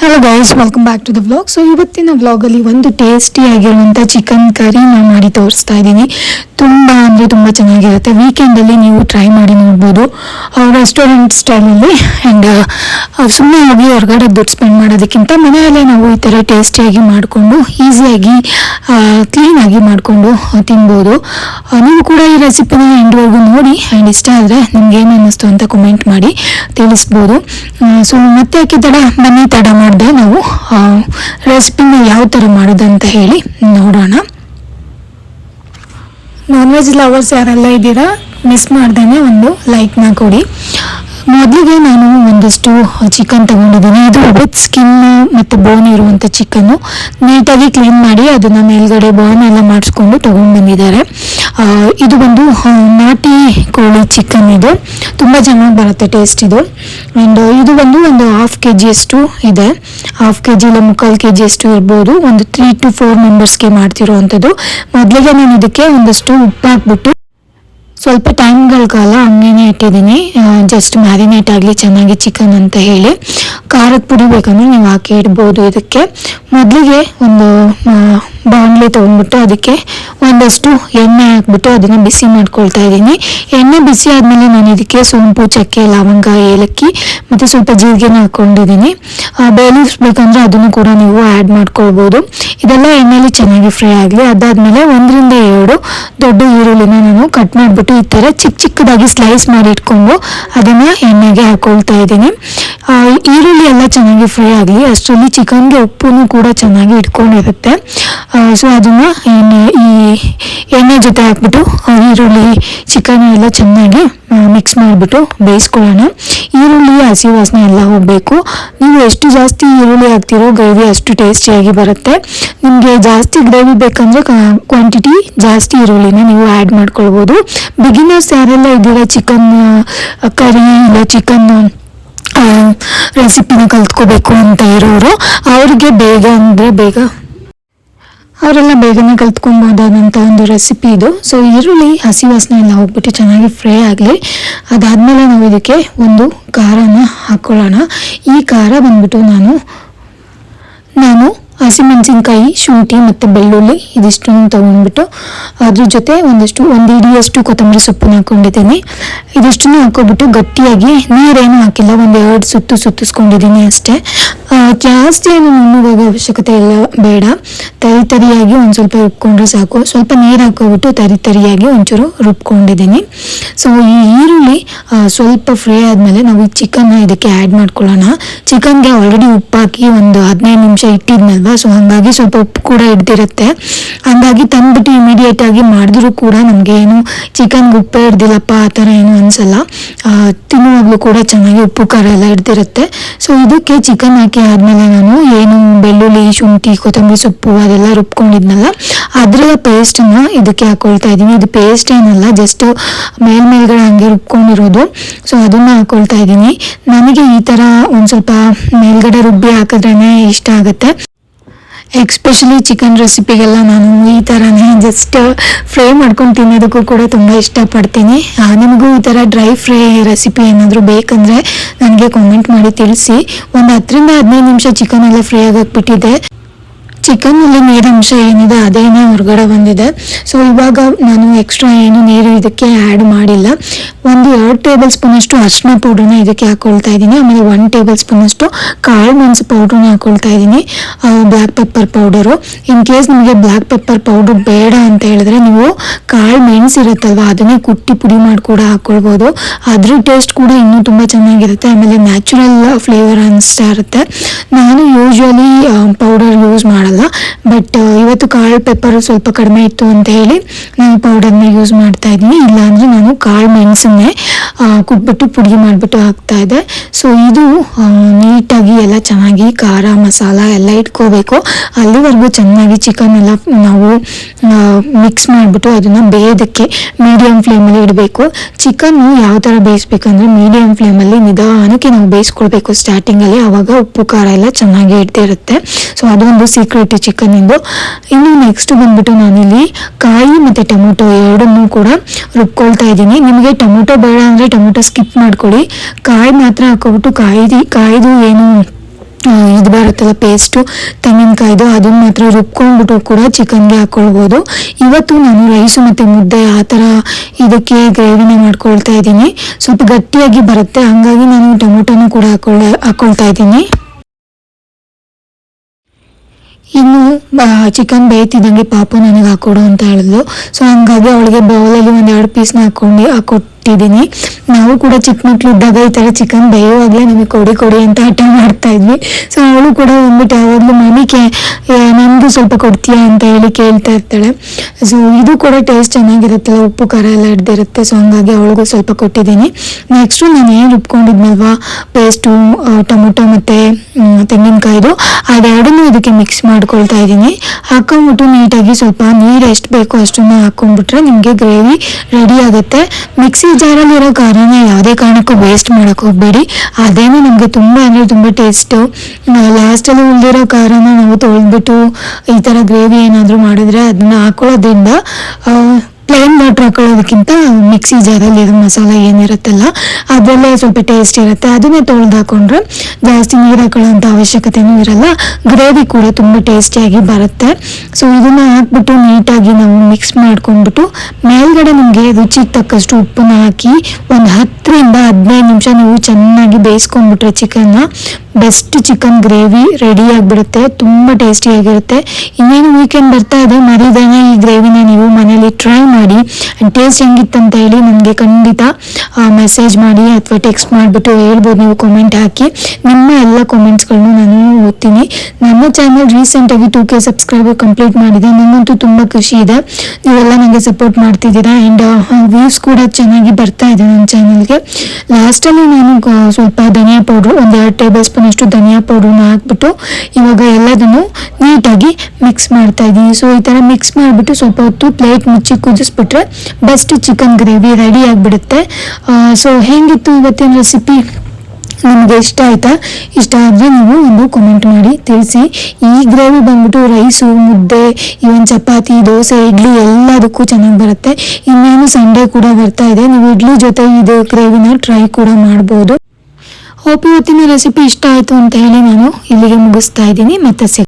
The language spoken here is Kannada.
Hello guys welcome back to the vlog so ಇವತ್ತಿನ ವ್ಲಾಗಲ್ಲಿ ಒಂದು ಟೇಸ್ಟಿ ಆಗಿರುವಂಥ ಚಿಕನ್ ಕರಿ ನಾನು ಮಾಡಿ ತೋರಿಸ್ತಾ ಇದ್ದೀನಿ. ತುಂಬ ಅಂದರೆ ತುಂಬ ಚೆನ್ನಾಗಿರುತ್ತೆ. ವೀಕೆಂಡಲ್ಲಿ ನೀವು ಟ್ರೈ ಮಾಡಿ ನೋಡ್ಬೋದು. ರೆಸ್ಟೋರೆಂಟ್ ಸ್ಟೈಲಲ್ಲಿ ಆ್ಯಂಡ್ ಸುಮ್ಮನೆ ಹೋಗಿ ಹೊರಗಡೆ ದುಡ್ಡು ಸ್ಪೆಂಡ್ ಮಾಡೋದಕ್ಕಿಂತ ಮನೆಯಲ್ಲೇ ನಾವು ಈ ಥರ ಟೇಸ್ಟಿಯಾಗಿ ಮಾಡಿಕೊಂಡು ಈಸಿಯಾಗಿ ಕ್ಲೀನಾಗಿ ಮಾಡಿಕೊಂಡು ತಿನ್ಬೋದು. ನೀವು ಕೂಡ ಈ ರೆಸಿಪಿನ ಎಂಡ್ವರೆಗೂ ನೋಡಿ ಆ್ಯಂಡ್ ಇಷ್ಟ ಆದರೆ ನಿಮ್ಗೆ ಏನು ಅನ್ನಿಸ್ತು ಅಂತ ಕಮೆಂಟ್ ಮಾಡಿ ತಿಳಿಸ್ಬೋದು. ಸೊ ಮತ್ತೆ ಯಾಕೆ ತಡ ಬನ್ನಿ, ತಡ ಮಾಡಿದೆ ನಾವು. ರೆಸಿಪಿನ ಯಾವ ಥರ ಮಾಡೋದು ಅಂತ ಹೇಳಿ ನೋಡೋಣ. ನಾನ್ ವೆಜ್ ಲವರ್ಸ್ ಯಾರೆಲ್ಲ ಇದ್ದೀರಾ ಮಿಸ್ ಮಾಡ್ದೇನೆ ಒಂದು ಲೈಕ್ನ ಕೊಡಿ. ಮೊದಲಿಗೆ ನಾನು ಒಂದಷ್ಟು ಚಿಕನ್ ತಗೊಂಡಿದ್ದೀನಿ. ಇದು ವಿತ್ ಸ್ಕಿನ್ ಮತ್ತು ಬೋನ್ ಇರುವಂಥ ಚಿಕನ್ನು ನೀಟಾಗಿ ಕ್ಲೀನ್ ಮಾಡಿ ಅದನ್ನು ಮೇಲ್ಗಡೆ ಬೋನ್ ಎಲ್ಲ ಮಾಡಿಸ್ಕೊಂಡು ತೊಗೊಂಡು ಬಂದಿದ್ದಾರೆ. ಇದು ಒಂದು ನಾಟಿ ಕೋಳಿ ಚಿಕನ್ ಇದೆ. ತುಂಬ ಚೆನ್ನಾಗಿ ಬರುತ್ತೆ ಟೇಸ್ಟ್ ಇದು. ಆ್ಯಂಡ್ ಇದು ಬಂದು ಒಂದು ಹಾಫ್ ಕೆ ಜಿಯಷ್ಟು ಇದೆ. ಹಾಫ್ ಕೆ ಜಿ ಇಲ್ಲ, ಮುಕ್ಕಾಲು ಕೆ ಜಿಯಷ್ಟು ಇರ್ಬೋದು. ಒಂದು ತ್ರೀ ಟು ಫೋರ್ ಮೆಂಬರ್ಸ್ಗೆ ಮಾಡ್ತಿರೋವಂಥದ್ದು ಮೊದಲಿಗೆ ನಾನು ಇದಕ್ಕೆ ಒಂದಷ್ಟು ಉಪ್ಪು ಹಾಕ್ಬಿಟ್ಟು ಸ್ವಲ್ಪ ಟೈಮ್ಗಳ ಕಾಲ ಹಂಗೇನೆ ಇಟ್ಟಿದ್ದೀನಿ. ಜಸ್ಟ್ ಮ್ಯಾರಿನೇಟ್ ಆಗಲಿ, ಚೆನ್ನಾಗಿ ಚಿಕನ್ ಅಂತ ಹೇಳಿ. ಖಾರದ ಪುಡಿ ಬೇಕಂದ್ರೆ ನೀವು ಹಾಕಿ ಇಡ್ಬೋದು ಇದಕ್ಕೆ. ಮೊದಲಿಗೆ ಒಂದು ಬಾಣಲೆ ತೊಗೊಂಡ್ಬಿಟ್ಟು ಅದಕ್ಕೆ ಒಂದಷ್ಟು ಎಣ್ಣೆ ಹಾಕ್ಬಿಟ್ಟು ಅದನ್ನು ಬಿಸಿ ಮಾಡ್ಕೊಳ್ತಾ ಇದ್ದೀನಿ. ಎಣ್ಣೆ ಬಿಸಿ ಆದಮೇಲೆ ನಾನು ಇದಕ್ಕೆ ಸೋಂಪು, ಚಕ್ಕೆ, ಲವಂಗ, ಏಲಕ್ಕಿ ಮತ್ತು ಸ್ವಲ್ಪ ಜೀರಿಗೆನ ಹಾಕ್ಕೊಂಡಿದ್ದೀನಿ ಬೇಲೀಫ್ಸ್ ಬೇಕಂದ್ರೆ ಅದನ್ನು ಕೂಡ ನೀವು ಆ್ಯಡ್ ಮಾಡ್ಕೊಳ್ಬೋದು. ಇದೆಲ್ಲ ಎಣ್ಣೆಲಿ ಚೆನ್ನಾಗಿ ಫ್ರೈ ಆಗಲಿ. ಅದಾದಮೇಲೆ ಒಂದರಿಂದ ಎರಡು ದೊಡ್ಡ ಈರುಳ್ಳಿನ ನಾನು ಕಟ್ ಮಾಡಿಬಿಟ್ಟು ಈ ಥರ ಚಿಕ್ಕ ಚಿಕ್ಕದಾಗಿ ಸ್ಲೈಸ್ ಮಾಡಿ ಇಟ್ಕೊಂಡು ಅದನ್ನು ಎಣ್ಣೆಗೆ ಹಾಕೊಳ್ತಾ ಇದ್ದೀನಿ. ಈರುಳ್ಳಿ ಎಲ್ಲ ಚೆನ್ನಾಗಿ ಫ್ರೈ ಆಗಲಿ, ಅಷ್ಟರಲ್ಲಿ ಚಿಕನ್ಗೆ ಉಪ್ಪು ಕೂಡ ಚೆನ್ನಾಗಿ ಇಟ್ಕೊಂಡಿರುತ್ತೆ. ಸೊ ಅದನ್ನು ಎಣ್ಣೆ, ಈ ಎಣ್ಣೆ ಜೊತೆ ಹಾಕ್ಬಿಟ್ಟು ಈರುಳ್ಳಿ, ಚಿಕನ್ ಎಲ್ಲ ಚೆನ್ನಾಗಿ ಮಿಕ್ಸ್ ಮಾಡಿಬಿಟ್ಟು ಬೇಯಿಸ್ಕೊಳ್ಳೋಣ. ಈರುಳ್ಳಿ, ಹಸಿ ವಾಸನೆ ಎಲ್ಲ ಹೋಗಬೇಕು. ನೀವು ಎಷ್ಟು ಜಾಸ್ತಿ ಈರುಳ್ಳಿ ಹಾಕ್ತಿರೋ ಗ್ರೇವಿ ಅಷ್ಟು ಟೇಸ್ಟಿಯಾಗಿ ಬರುತ್ತೆ. ನಿಮಗೆ ಜಾಸ್ತಿ ಗ್ರೇವಿ ಬೇಕಂದರೆ ಕ್ವಾಂಟಿಟಿ ಜಾಸ್ತಿ ಈರುಳ್ಳಿನ ನೀವು ಆ್ಯಡ್ ಮಾಡ್ಕೊಳ್ಬೋದು. ಬಿಗಿನರ್ಸ್ ಯಾರೆಲ್ಲ ಇದ್ದೀರಾ ಚಿಕನ್ ಕರಿ ಇಲ್ಲ ಚಿಕನ್ ರೆಸಿಪಿನ ಕಲ್ತ್ಕೋಬೇಕು ಅಂತ ಇರೋರು. ಅವ್ರಿಗೆ ಬೇಗ ಅಂದರೆ ಬೇಗ. ಅವರೆಲ್ಲ ಬೇಗನೆ ಕಲ್ತ್ಕೊಬೋದಾದಂಥ ಒಂದು ರೆಸಿಪಿ ಇದು. ಸೊ ಈರುಳ್ಳಿ, ಹಸಿ ವಾಸನೆ ಎಲ್ಲ ಹೋಗ್ಬಿಟ್ಟು ಚೆನ್ನಾಗಿ ಫ್ರೈ ಆಗಲಿ. ಅದಾದಮೇಲೆ ನಾವು ಇದಕ್ಕೆ ಒಂದು ಖಾರನ ಹಾಕ್ಕೊಳ್ಳೋಣ ಈ ಖಾರ ಬಂದ್ಬಿಟ್ಟು ನಾನು ನಾನು ಹಸಿಮೆಣಸಿನ್ಕಾಯಿ, ಶುಂಠಿ ಮತ್ತು ಬೆಳ್ಳುಳ್ಳಿ ಇದಿಷ್ಟನ್ನು ತೊಗೊಂಡ್ಬಿಟ್ಟು ಅದ್ರ ಜೊತೆ ಒಂದಷ್ಟು, ಒಂದು ಇಡಿಯಷ್ಟು ಕೊತ್ತಂಬರಿ ಸೊಪ್ಪನ್ನು ಹಾಕ್ಕೊಂಡಿದ್ದೀನಿ ಇದಿಷ್ಟನ್ನು ಹಾಕ್ಕೊಬಿಟ್ಟು ಗಟ್ಟಿಯಾಗಿ ನೀರೇನು ಹಾಕಿಲ್ಲ, ಒಂದು ಎರಡು ಸುತ್ತು ಸುತ್ತಿಸ್ಕೊಂಡಿದ್ದೀನಿ ಅಷ್ಟೇ. ಜಾಸ್ತಿ ಏನು ನುಣ್ಣಗಾಗೋ ಅವಶ್ಯಕತೆ ಇಲ್ಲ ಬೇಡ. ತರಿ ತರಿಯಾಗಿ ಒಂದು ಸ್ವಲ್ಪ ರುಬ್ಕೊಂಡ್ರೆ ಸಾಕು. ಸ್ವಲ್ಪ ನೀರು ಹಾಕೋಬಿಟ್ಟು ತರಿ ತರಿಯಾಗಿ ಒಂಚೂರು ರುಬ್ಕೊಂಡಿದ್ದೀನಿ. ಸೊ ಈ ಈರುಳ್ಳಿ ಸ್ವಲ್ಪ ಫ್ರೈ ಆದಮೇಲೆ ನಾವು ಈ ಚಿಕನ್ನ ಇದಕ್ಕೆ ಆ್ಯಡ್ ಮಾಡ್ಕೊಳ್ಳೋಣ. ಚಿಕನ್ಗೆ ಆಲ್ರೆಡಿ ಉಪ್ಪು ಹಾಕಿ ಒಂದು ಹದಿನೈದು ನಿಮಿಷ ಇಟ್ಟಿದ್ನಲ್ವ? ಸೊ ಹಾಗಾಗಿ ಸ್ವಲ್ಪ ಉಪ್ಪು ಕೂಡ ಹಿಡ್ದಿರುತ್ತೆ. ಹಂಗಾಗಿ ತಂದ್ಬಿಟ್ಟು ಇಮಿಡಿಯೇಟ್ ಆಗಿ ಮಾಡಿದ್ರು ಕೂಡ ನಮಗೆ ಏನು ಚಿಕನ್ಗೆ ಉಪ್ಪೇ ಹಿಡ್ದಿಲ್ಲಪ್ಪ, ಆ ಥರ ಏನು ಅನ್ಸಲ್ಲ. ತಿನ್ನುವಾಗಲೂ ಕೂಡ ಚೆನ್ನಾಗಿ ಉಪ್ಪು ಖಾರ ಎಲ್ಲ ಹಿಡ್ದಿರುತ್ತೆ. ಸೊ ಇದಕ್ಕೆ ಚಿಕನ್ ಹಾಕಿ ಆದಮೇಲೆ ನಾನು ಏನು ಬೆಳ್ಳುಳ್ಳಿ, ಶುಂಠಿ, ಕೊತ್ತಂಬರಿ ಸೊಪ್ಪು ಅದೆಲ್ಲ ರುಬ್ಕೊಂಡಿದ್ನಲ್ಲ ಅದರ ಪೇಸ್ಟನ್ನ ಇದಕ್ಕೆ ಹಾಕೊಳ್ತಾ ಇದ್ದೀನಿ. ಇದು ಪೇಸ್ಟ್ ಏನಲ್ಲ ಜಸ್ಟ್ ಮೇಲ್ಮೇಲ್ಗಡೆ ಹಂಗೆ ರುಬ್ಕೊಂಡಿರೋದು. ಸೊ ಅದನ್ನು ಹಾಕೊಳ್ತಾ ಇದ್ದೀನಿ. ನನಗೆ ಈ ಥರ ಒಂದು ಸ್ವಲ್ಪ ಮೇಲ್ಗಡೆ ರುಬ್ಬಿ ಹಾಕಿದ್ರೇ ಇಷ್ಟ ಆಗುತ್ತೆ. ಎಕ್ಸ್ಪೆಷಲಿ ಚಿಕನ್ ರೆಸಿಪಿಗೆಲ್ಲ ನಾನು ಈ ಥರನೇ ಜಸ್ಟ್ ಫ್ರೈ ಮಾಡ್ಕೊಂಡು ತಿನ್ನೋದಕ್ಕೂ ಕೂಡ ತುಂಬ ಇಷ್ಟಪಡ್ತೀನಿ. ನಿಮಗೂ ಈ ಥರ ಡ್ರೈ ಫ್ರೈ ರೆಸಿಪಿ ಏನಾದರೂ ಬೇಕಂದರೆ ನನಗೆ ಕಾಮೆಂಟ್ ಮಾಡಿ ತಿಳಿಸಿ. ಒಂದು ಹತ್ತರಿಂದ ಹದಿನೈದು ನಿಮಿಷ ಚಿಕನ್ ಎಲ್ಲ ಫ್ರೈ ಆಗಾಕ್ಬಿಟ್ಟಿದೆ ಚಿಕನಲ್ಲಿ ನೀರಂಶ ಏನಿದೆ, ಅದೇನೇ ಹೊರಗಡೆ ಬಂದಿದೆ. ಸೊ ಇವಾಗ ನಾನು ಎಕ್ಸ್ಟ್ರಾ ಏನು ನೀರು ಇದಕ್ಕೆ ಆ್ಯಡ್ ಮಾಡಿಲ್ಲ. ಒಂದು ಎರಡು ಟೇಬಲ್ ಸ್ಪೂನಷ್ಟು ಅರಿಶಿನ ಪೌಡ್ರನ್ನ ಇದಕ್ಕೆ ಹಾಕೊಳ್ತಾ ಇದ್ದೀನಿ. ಆಮೇಲೆ ಒನ್ ಟೇಬಲ್ ಸ್ಪೂನಷ್ಟು ಕಾಳು ಮೆಣಸು ಪೌಡ್ರನ್ನ ಹಾಕೊಳ್ತಾ ಇದ್ದೀನಿ. Black pepper powder in case ನಿಮಗೆ ಬ್ಲ್ಯಾಕ್ ಪೆಪ್ಪರ್ ಪೌಡರ್ ಬೇಡ ಅಂತ ಹೇಳಿದ್ರೆ ನೀವು ಕಾಳು ಮೆಣಸು ಇರುತ್ತಲ್ವ, ಅದನ್ನೇ ಕುಟ್ಟಿ ಪುಡಿ ಮಾಡಿ ಕೂಡ ಹಾಕ್ಕೊಳ್ಬೋದು ಅದ್ರ ಟೇಸ್ಟ್ ಕೂಡ ಇನ್ನೂ ತುಂಬ ಚೆನ್ನಾಗಿರುತ್ತೆ. ಆಮೇಲೆ ನ್ಯಾಚುರಲ್ ಫ್ಲೇವರ್ ಅನಿಸ್ತಾ ಇರುತ್ತೆ. ನಾನು ಯೂಶ್ವಲಿ ಪೌಡರ್ ಯೂಸ್ ಮಾಡಲ್ಲ. ಬಟ್ ಇವತ್ತು ಕಾಳು ಪೆಪ್ಪರ್ ಸ್ವಲ್ಪ ಕಡಿಮೆ ಇತ್ತು ಅಂತ ಹೇಳಿ ನಾನು ಪೌಡರ್ನ ಯೂಸ್ ಮಾಡ್ತಾ ಇದ್ದೀನಿ. ಇಲ್ಲಾಂದರೆ ನಾನು ಕಾಳು ಮೆಣಸನ್ನೇ ಕುಟ್ಬಿಟ್ಟು ಪುಡಿ ಮಾಡಿಬಿಟ್ಟು ಹಾಕ್ತಾ ಇದ್ದೆ. ಸೊ ಇದು ನೀಟಾಗಿ ಎಲ್ಲ ಚೆನ್ನಾಗಿ ಖಾರ ಮಸಾಲ ಎಲ್ಲ ಇಟ್ಕೋಬೇಕು. ಅಲ್ಲಿವರೆಗೂ ಚೆನ್ನಾಗಿ ಚಿಕನ್ ಎಲ್ಲ ನಾವು ಮಿಕ್ಸ್ ಮಾಡಿಬಿಟ್ಟು ಅದನ್ನು ಬೇಯೋದಕ್ಕೆ ಮೀಡಿಯಮ್ ಫ್ಲೇಮಲ್ಲಿ ಇಡಬೇಕು. ಚಿಕನ್ನು ಯಾವ ಥರ ಬೇಯಿಸ್ಬೇಕಂದ್ರೆ ಮೀಡಿಯಮ್ ಫ್ಲೇಮಲ್ಲಿ ನಿಧಾನಕ್ಕೆ ನಾವು ಬೇಯಿಸ್ಕೊಳ್ಬೇಕು ಸ್ಟಾರ್ಟಿಂಗಲ್ಲಿ ಆವಾಗ ಉಪ್ಪು, ಖಾರ ಎಲ್ಲ ಚೆನ್ನಾಗಿ ಇಡ್ತಿರುತ್ತೆ ಸೊ ಅದೊಂದು ಸೀಕ್ರೆಟ್ ಚಿಕನಿಂದು ಇನ್ನು ನೆಕ್ಸ್ಟ್ ಬಂದ್ಬಿಟ್ಟು ನಾನಿಲ್ಲಿ ಕಾಯಿ ಮತ್ತು ಟೊಮೊಟೊ ಎರಡನ್ನೂ ಕೂಡ ರುಬ್ಕೊಳ್ತಾ ಇದ್ದೀನಿ. ನಿಮಗೆ ಟೊಮೊಟೊ ಬೇಡ ಅಂದರೆ ಟೊಮೊಟೊ ಸ್ಕಿಪ್ ಮಾಡ್ಕೊಳ್ಳಿ ಕಾಯಿ ಮಾತ್ರ ಹಾಕೋಬಿಟ್ಟು ಕಾಯ್ದು ಕಾಯ್ದು ಏನು ಇದು ಬರುತ್ತೆ ಬರುತ್ತಲ್ಲ ಪೇಸ್ಟು ತೆಂಗಿನಕಾಯ್ದು, ಅದನ್ನ ಮಾತ್ರ ರುಬ್ಕೊಂಡ್ಬಿಟ್ಟು ಕೂಡ ಚಿಕನ್ಗೆ ಹಾಕ್ಕೊಳ್ಬೋದು ಇವತ್ತು ನಾನು ರೈಸು ಮತ್ತು ಮುದ್ದೆ ಆ ಥರ ಇದಕ್ಕೆ ಗ್ರೇವಿನ ಮಾಡ್ಕೊಳ್ತಾ ಇದ್ದೀನಿ. ಸ್ವಲ್ಪ ಗಟ್ಟಿಯಾಗಿ ಬರುತ್ತೆ. ಹಾಗಾಗಿ ನಾನು ಟೊಮೊಟೊನೂ ಕೂಡ ಹಾಕೊಳ್ಳ ಹಾಕ್ಕೊಳ್ತಾ ಇದ್ದೀನಿ. ಇನ್ನು ಚಿಕನ್ ಬೇಯ್ತಿದ್ದಂಗೆ ಪಾಪು ನನಗೆ ಹಾಕೊಡು ಅಂತ ಹೇಳಿದ್ಲು. ಸೊ ಹಂಗಾಗಿ ಅವಳಿಗೆ ಬೌಲಲ್ಲಿ ಒಂದು ಪೀಸ್ನ ಹಾಕೊಂಡು ಹಾಕೊಟ್ಟಿದ್ದೀನಿ ನಾವು ಕೂಡ ಚಿಕ್ಕ ಮಕ್ಳು ಇದ್ದಾಗ ಈ ಥರ ಚಿಕನ್ ಬೇಯುವಾಗಲೇ ನಮಗೆ ಕೊಡಿ ಕೊಡಿ ಅಂತ ಹಠ ಮಾಡ್ತಾ ಇದ್ವಿ. ಸೊ ಅವಳು ಕೂಡ ಬಂದ್ಬಿಟ್ಟು ಯಾವಾಗಲೂ ಮನೆಗೆ ನನಗೂ ಸ್ವಲ್ಪ ಕೊಡ್ತೀಯಾ ಅಂತ ಹೇಳಿ ಕೇಳ್ತಾ ಇರ್ತಾಳೆ. ಸೊ ಇದು ಕೂಡ ಟೇಸ್ಟ್ ಚೆನ್ನಾಗಿರುತ್ತಲ್ಲ, ಉಪ್ಪು, ಖಾರ ಎಲ್ಲ ಹಿಡ್ದಿರುತ್ತೆ ಸೊ ಹಂಗಾಗಿ ಅವಳಿಗೂ ಸ್ವಲ್ಪ ಕೊಟ್ಟಿದ್ದೀನಿ. ನೆಕ್ಸ್ಟು ನಾನು ಏನು ರುಬ್ಕೊಂಡಿದ್ನಲ್ವಾ? ಪೇಸ್ಟು ಟೊಮೊಟೊ ಮತ್ತು ತೆಂಗಿನಕಾಯಿದು. ಅದೆರಡನ್ನೂ ಇದಕ್ಕೆ ಮಿಕ್ಸ್ ಮಾಡ್ಕೊಳ್ತಾ ಇದ್ದೀನಿ. ಹಾಕೊಂಬಿಟ್ಟು ನೀಟಾಗಿ ಸ್ವಲ್ಪ ನೀರು ಎಷ್ಟು ಬೇಕೋ ಅಷ್ಟನ್ನು ಹಾಕೊಂಡ್ಬಿಟ್ರೆ ನಿಮಗೆ ಗ್ರೇವಿ ರೆಡಿ ಆಗುತ್ತೆ. ಮಿಕ್ಸಿ ಜಾರಲ್ಲಿರೋ ಖಾರನ ಯಾವುದೇ ಕಾರಣಕ್ಕೂ ವೇಸ್ಟ್ ಮಾಡೋಕೆ ಹೋಗಬೇಡಿ. ಅದೇನು ನಮಗೆ ತುಂಬ ಅಂದರೆ ತುಂಬ ಟೇಸ್ಟು ಲಾಸ್ಟಲ್ಲಿ ಉಳಿದಿರೋ ಖಾರನ ನಾವು ತೊಳೆದ್ಬಿಟ್ಟು ಈ ಥರ ಗ್ರೇವಿ ಏನಾದರೂ ಮಾಡಿದ್ರೆ ಅದನ್ನು ಹಾಕೊಳ್ಳೋದ್ರಿಂದ ಪ್ಲೇನ್ ಹಾಕೊಳ್ಳೋದಕ್ಕಿಂತ ಮಿಕ್ಸಿ ಜಾರಲ್ಲಿ ಇದು ಮಸಾಲೆ ಏನಿರುತ್ತಲ್ಲ, ಅದರಲ್ಲೇ ಸ್ವಲ್ಪ ಟೇಸ್ಟ್ ಇರುತ್ತೆ. ಅದನ್ನೇ ತೊಳೆದು ಹಾಕೊಂಡ್ರೆ ಜಾಸ್ತಿ ನೀರು ಹಾಕೊಳ್ಳೋಂಥ ಅವಶ್ಯಕತೆನೂ ಇರಲ್ಲ. ಗ್ರೇವಿ ಕೂಡ ತುಂಬ ಟೇಸ್ಟಿಯಾಗಿ ಬರುತ್ತೆ. ಸೊ ಇದನ್ನು ಹಾಕ್ಬಿಟ್ಟು ನೀಟಾಗಿ ನಾವು ಮಿಕ್ಸ್ ಮಾಡ್ಕೊಂಡ್ಬಿಟ್ಟು, ಮೇಲ್ಗಡೆ ನಿಮಗೆ ರುಚಿಗೆ ತಕ್ಕಷ್ಟು ಉಪ್ಪನ್ನ ಹಾಕಿ ಒಂದು ಹತ್ತರಿಂದ ಹದಿನೈದು ನಿಮಿಷ ನೀವು ಚೆನ್ನಾಗಿ ಬೇಯಿಸ್ಕೊಂಡ್ಬಿಟ್ರೆ ಚಿಕನ್ನ ಬೆಸ್ಟ್ ಚಿಕನ್ ಗ್ರೇವಿ ರೆಡಿ ಆಗಿಬಿಡುತ್ತೆ, ತುಂಬ ಟೇಸ್ಟಿಯಾಗಿರುತ್ತೆ ಇನ್ನೇನು ವೀಕೆಂಡ್ ಬರ್ತಾ ಇದೆ, ಮರಿದೇನೆ ಈ ಗ್ರೇವಿನ ನೀವು ಮನೇಲಿ ಟ್ರೈ ಮಾಡಿ ಟೇಸ್ಟ್ ಹೆಂಗಿತ್ತಂತ ಹೇಳಿ ನನಗೆ ಖಂಡಿತ ಮೆಸೇಜ್ ಮಾಡಿ ಅಥವಾ ಟೆಕ್ಸ್ಟ್ ಮಾಡಿಬಿಟ್ಟು ಹೇಳ್ಬೋದು, ನೀವು ಕಾಮೆಂಟ್ ಹಾಕಿ. ನಿಮ್ಮ ಎಲ್ಲ ಕಮೆಂಟ್ಸ್ಗಳನ್ನು ನಾನು ಓದ್ತೀನಿ. ನಮ್ಮ ಚಾನಲ್ ರೀಸೆಂಟಾಗಿ ಟು ಕೆ ಸಬ್ಸ್ಕ್ರೈಬರ್ ಕಂಪ್ಲೀಟ್ ಮಾಡಿದೆ ನನಗಂತೂ ತುಂಬ ಖುಷಿ ಇದೆ. ನೀವೆಲ್ಲ ನನಗೆ ಸಪೋರ್ಟ್ ಮಾಡ್ತಿದ್ದೀರಾ ಆ್ಯಂಡ್ ವ್ಯೂಸ್ ಕೂಡ ಚೆನ್ನಾಗಿ ಬರ್ತಾ ಇದೆ ನನ್ನ ಚಾನಲ್ಗೆ ಲಾಸ್ಟಲ್ಲಿ ನಾನು ಸ್ವಲ್ಪ ಧನಿಯಾ ಪೌಡ್ರು ಒಂದು ಎರಡು ಟೇಬಲ್ ಸ್ಪೂನಷ್ಟು ಧನಿಯಾ ಪೌಡ್ರನ್ನ ಹಾಕ್ಬಿಟ್ಟು ಇವಾಗ ಎಲ್ಲದನ್ನು ನೀಟಾಗಿ ಮಿಕ್ಸ್ ಮಾಡ್ತಾ ಇದ್ದೀನಿ ಸೊ ಈ ಥರ ಮಿಕ್ಸ್ ಮಾಡಿಬಿಟ್ಟು ಸ್ವಲ್ಪ ಹೊತ್ತು ಪ್ಲೇಟ್ ಮುಚ್ಚಿ ಕುದಿಸ್ಬಿಟ್ರೆ ಬೆಸ್ಟ್ ಚಿಕನ್ ಗ್ರೇವಿ ರೆಡಿ ಆಗಿಬಿಡುತ್ತೆ. ಸೊ ಹೇಗಿತ್ತು ಇವತ್ತಿನ ರೆಸಿಪಿ ನಿಮಗೆ ಇಷ್ಟ ಆಯ್ತಾ? ಇಷ್ಟ ಆದರೆ ನೀವು ಒಂದು ಕಮೆಂಟ್ ಮಾಡಿ, ತಿಳಿಸಿ. ಈ ಗ್ರೇವಿ ಬಂದ್ಬಿಟ್ಟು ರೈಸು ಮುದ್ದೆ ಇವನ್ ಚಪಾತಿ, ದೋಸೆ, ಇಡ್ಲಿ ಎಲ್ಲದಕ್ಕೂ ಚೆನ್ನಾಗಿ ಬರುತ್ತೆ. ಇನ್ನೇನು ಸಂಡೇ ಕೂಡ ಬರ್ತಾ ಇದೆ. ನೀವು ಇಡ್ಲಿ ಜೊತೆ ಇದು ಗ್ರೇವಿನ ಟ್ರೈ ಕೂಡ ಮಾಡ್ಬೋದು. ಹೋಪ್ ಇವತ್ತಿನ ರೆಸಿಪಿ ಇಷ್ಟ ಆಯಿತು ಅಂತ ಹೇಳಿ ನಾನು ಇಲ್ಲಿಗೆ ಮುಗಿಸ್ತಾ ಇದ್ದೀನಿ. ಮತ್ತೆ